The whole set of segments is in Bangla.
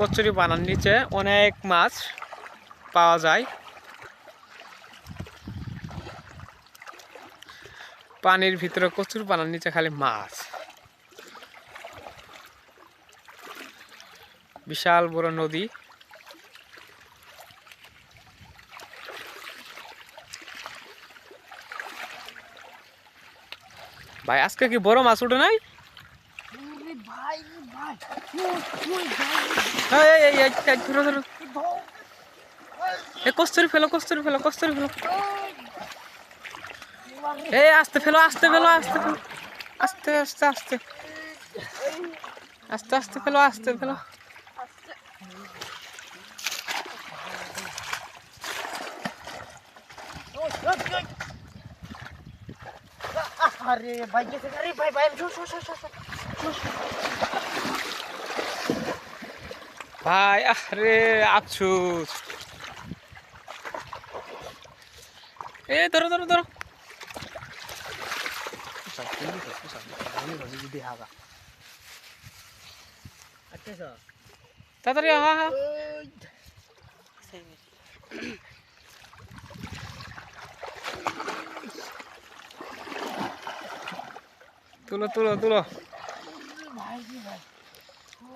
কচুরি বানার নিচে অনেক মাছ পাওয়া যায়। পানির ভিতরে কচুর বানার নিচে খালি মাছ। বিশাল বড় নদী। ভাই, আজকে কি বড় মাছ উঠে নাই? ভাই ভাই। ধরো ধরো। এ কস্তুরি ফেলো কস্তুরি ফেলো কস্তুরি ফেলো। এই, আস্তে ফেলো আস্তে ফেলো আস্তে ফেলো, আস্তে আস্তে আস্তে। আস্তে আস্তে ফেলো আস্তে ফেলো। আরে ভাই গেছে, আরে, ভাই ভাই শো শো শো শো ভাই আরে আফসুস এ ধরো ধরো ধরো তাড়াতাড়ি হা হা তুলো তুলো তুলো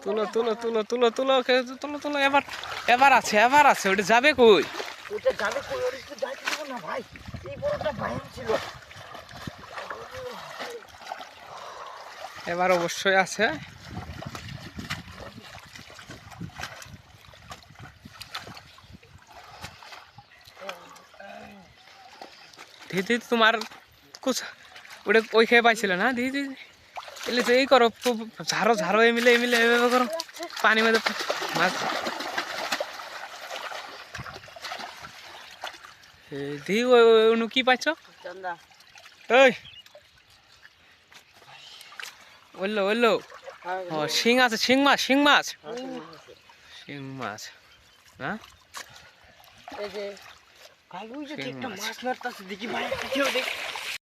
তুলো তুলো তুলো তুলো তুলো তুলো তুলো এবার এবার আছে এবার আছে ওটা যাবে কই? ওটা যাবে কই? ওর একটু যাইতে দেবো না ভাই এই বড়টা ভাই ছিল। এবার অবশ্যই আছে। দিদি তোমার কুছ ওটা ওই খেয়ে পাইছিল না? দিদি। એટલે તો એ કરો ખૂબ ઝારો ઝારો એ મિલે એ મિલે એ કરો પાણીમાં તો માસ ધી ઓનું কি পাচ্ছ চন্দা। ওই হ্যাঁ, ও শিং আছে শিং মাছ শিং মাছ। হ্যাঁ, শিং মাছ হ্যাঁ এই যে ভাই ওই যে একটা মাছ। মারতাছে দেখি ভাই কেউ দেখ।